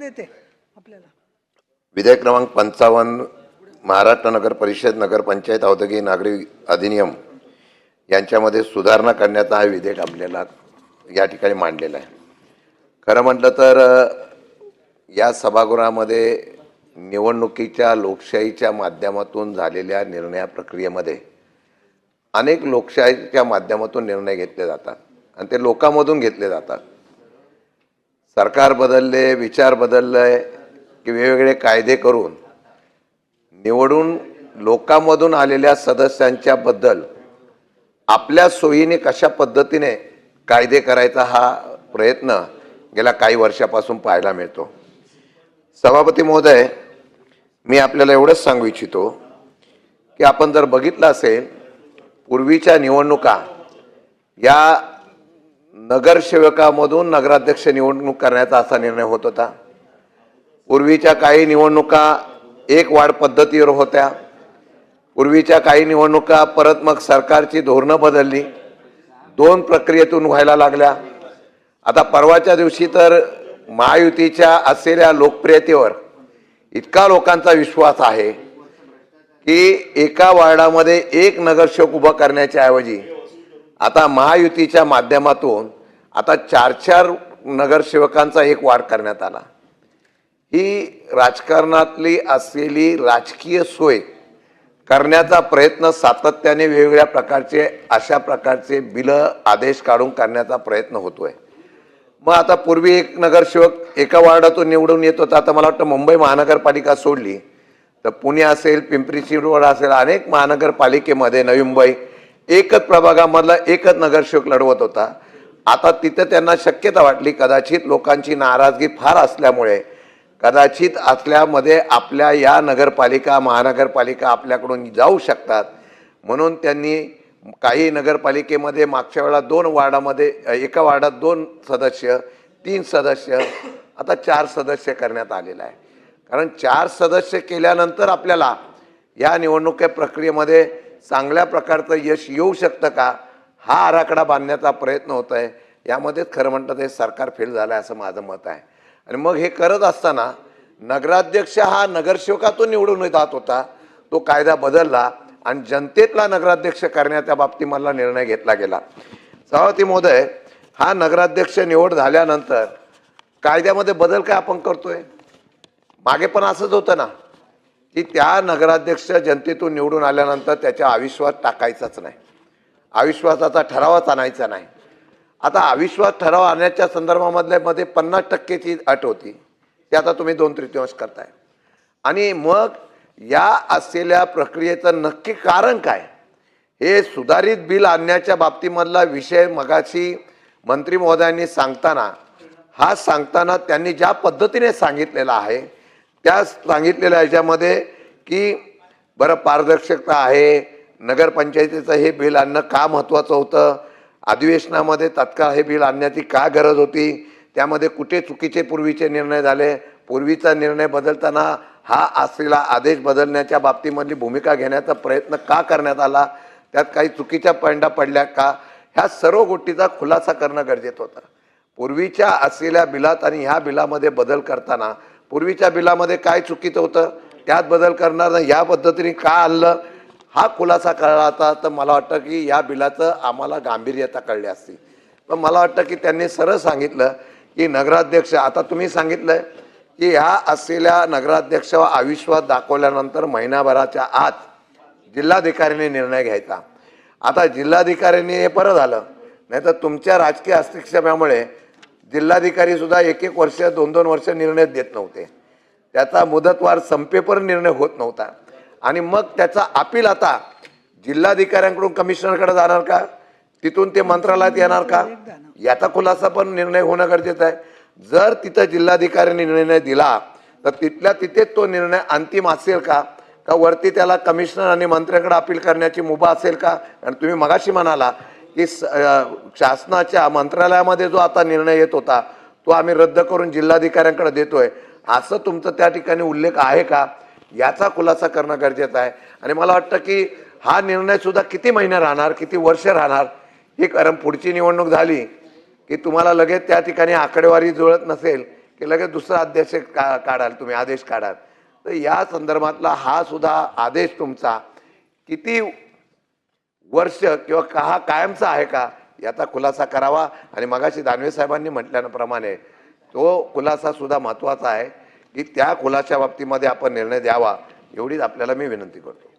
देते आपल्याला. विधेयक क्रमांक पंचावन्न महाराष्ट्र नगर परिषद नगरपंचायत औद्योगिक नागरी अधिनियम यांच्यामध्ये सुधारणा करण्याचा हा विधेयक आपल्याला या ठिकाणी मांडलेला आहे. खरं म्हटलं तर या सभागृहामध्ये निवडणुकीच्या लोकशाहीच्या माध्यमातून झालेल्या निर्णया प्रक्रियेमध्ये अनेक लोकशाहीच्या माध्यमातून निर्णय घेतले जातात आणि ते लोकांमधून घेतले जातात. सरकार बदलले विचार बदलले की वेगवेगळे कायदे करून निवडून लोकांमधून आलेल्या सदस्यांच्याबद्दल आपल्या सोयीने कशा पद्धतीने कायदे करायचा हा प्रयत्न गेल्या काही वर्षापासून पाहायला मिळतो. सभापती महोदय मी आपल्याला एवढंच सांगू इच्छितो की आपण जर बघितलं असेल पूर्वीच्या निवडणुका या नगरसेवकामधून नगराध्यक्ष निवडणूक करण्याचा असा निर्णय होत होता. पूर्वीच्या काही निवडणुका एक वाढ पद्धतीवर होत्या. पूर्वीच्या काही निवडणुका परत मग सरकारची धोरणं बदलली. दोन प्रक्रियेतून व्हायला लागल्या. आता परवाच्या दिवशी तर महायुतीच्या असलेल्या लोकप्रियतेवर इतका लोकांचा विश्वास आहे की एका वार्डामध्ये एक नगरसेवक उभा करण्याच्या ऐवजी आता महायुतीच्या माध्यमातून आता चार चार नगरसेवकांचा एक वाढ करण्यात आला. ही राजकारणातली असलेली राजकीय सोय करण्याचा प्रयत्न सातत्याने वेगवेगळ्या प्रकारचे अशा प्रकारचे बिलं आदेश काढून करण्याचा प्रयत्न होतोय. मग आता पूर्वी एक नगरसेवक एका वार्डातून निवडून येत होता आता मला वाटतं मुंबई महानगरपालिका सोडली. तर पुणे असेल पिंपरी चिंचवड असेल अनेक महानगरपालिकेमध्ये नवी मुंबई एकच प्रभागामधला एकच नगरसेवक लढवत होता. आता तिथं त्यांना शक्यता वाटली कदाचित लोकांची नाराजगी फार असल्यामुळे. कदाचित असल्यामध्ये आपल्या या नगरपालिका महानगरपालिका आपल्याकडून जाऊ शकतात. म्हणून त्यांनी काही नगरपालिकेमध्ये मागच्या वेळा दोन वार्डामध्ये एका वार्डात दोन सदस्य तीन सदस्य आता चार सदस्य करण्यात आलेला आहे. कारण चार सदस्य केल्यानंतर आपल्याला या निवडणुकी प्रक्रियेमध्ये चांगल्या प्रकारचं यश येऊ शकतं का? हा आराखडा बांधण्याचा प्रयत्न होत आहे यामध्येच खरं म्हणतं ते सरकार फेल झालं आहे असं माझं मत आहे. आणि मग हे करत असताना नगराध्यक्ष हा नगरसेवकातून निवडून जात होता. तो कायदा बदलला आणि जनतेतला नगराध्यक्ष करण्याच्या बाबतीमधला निर्णय घेतला गेला. सभापती महोदय हा नगराध्यक्ष निवड झाल्यानंतर कायद्यामध्ये बदल काय आपण करतोय? मागे पण असंच होतं ना. की त्या नगराध्यक्ष जनतेतून निवडून आल्यानंतर त्याच्या अविश्वास टाकायचाच नाही. अविश्वासाचा ठरावच आणायचा नाही. आता अविश्वास ठराव आणण्याच्या संदर्भामधल्या मध्ये पन्नास टक्केची अट होती. ती आता तुम्ही दोन तृतीयांश करताय. आणि मग या असलेल्या प्रक्रियेचं नक्की कारण काय? हे सुधारित बिल आणण्याच्या बाबतीमधला विषय मगाशी मंत्री महोदयांनी सांगताना हा सांगताना त्यांनी ज्या पद्धतीने सांगितलेला आहे त्या सांगितलेल्या ह्याच्यामध्ये की बरं पारदर्शकता आहे नगरपंचायतीचं हे बिल आणणं का महत्त्वाचं होतं अधिवेशनामध्ये तत्काळ हे बिल आणण्याची का गरज होती त्यामध्ये कुठे चुकीचे पूर्वीचे निर्णय झाले पूर्वीचा निर्णय बदलताना हा असलेला आदेश बदलण्याच्या बाबतीमधली भूमिका घेण्याचा प्रयत्न का करण्यात आला त्यात काही चुकीच्या पैंडा पडल्या का ह्या सर्व गोष्टीचा खुलासा करणं गरजेचं होतं. पूर्वीच्या असलेल्या बिलात आणि ह्या बिलामध्ये बदल करताना पूर्वीच्या बिलामध्ये काय चुकीचं होतं त्यात बदल करणार नाही. या पद्धतीने का आणलं हा खुलासा कळला होता तर मला वाटतं की या बिलाचं आम्हाला गांभीर्यता कळली असती. पण मला वाटतं की त्यांनी सरळ सांगितलं की नगराध्यक्ष आता तुम्ही सांगितलं की ह्या असलेल्या नगराध्यक्षावर अविश्वास दाखवल्यानंतर महिनाभराच्या आत जिल्हाधिकाऱ्यांनी निर्णय घ्यायचा. आता जिल्हाधिकाऱ्यांनी हे बरं झालं नाही तर तुमच्या राजकीय हस्तक्षेपामुळे जिल्हाधिकारी सुद्धा एक एक वर्ष दोन दोन वर्ष निर्णय देत नव्हते. त्याचा मुदतवार संपेपर निर्णय होत नव्हता. आणि मग त्याचा अपील आता जिल्हाधिकाऱ्यांकडून कमिशनरकडे जाणार का? तिथून ते मंत्रालयात येणार का? याचा खुलासा पण निर्णय होणं गरजेचं आहे. जर तिथं जिल्हाधिकाऱ्यांनी निर्णय दिला तर तिथल्या तिथेच तो निर्णय अंतिम असेल का? का वरती त्याला कमिशनर आणि मंत्र्याकडे अपील करण्याची मुभा असेल का? आणि तुम्ही मगाशी म्हणाला की स- शासनाच्या मंत्रालयामध्ये जो आता निर्णय येत होता तो आम्ही रद्द करून जिल्हाधिकाऱ्यांकडे देतोय. असं तुमचं त्या ठिकाणी उल्लेख आहे का? याचा खुलासा करणं गरजेचं आहे. आणि मला वाटतं की हा निर्णयसुद्धा किती महिने राहणार किती वर्ष राहणार ही कारण पुढची निवडणूक झाली की तुम्हाला लगेच त्या ठिकाणी आकडेवारी जुळत नसेल की लगेच दुसरा अध्यक्ष का काढाल तुम्ही आदेश काढाल. तर या संदर्भातला हा सुद्धा आदेश तुमचा किती वर्ष किंवा का हा कायमचा आहे का? याचा खुलासा करावा. आणि मगाशी दानवे साहेबांनी म्हटल्याप्रमाणे तो खुलासा सुद्धा महत्त्वाचा आहे की त्या खुलाशा बाबतीमध्ये आपण निर्णय द्यावा एवढीच आपल्याला मी विनंती करतो.